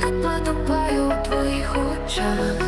як потопаю у твоїх очах.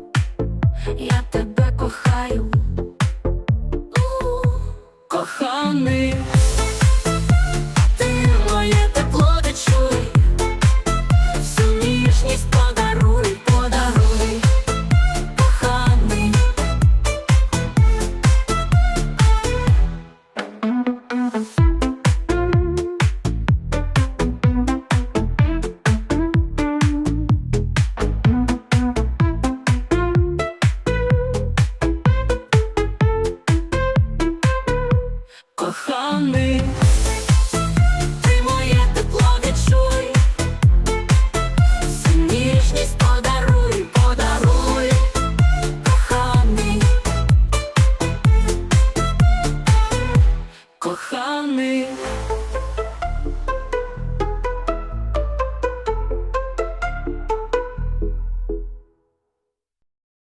on me. коханий. Ти моє тепло відчуй, ніжність подаруй, подаруй, коханий, коханий.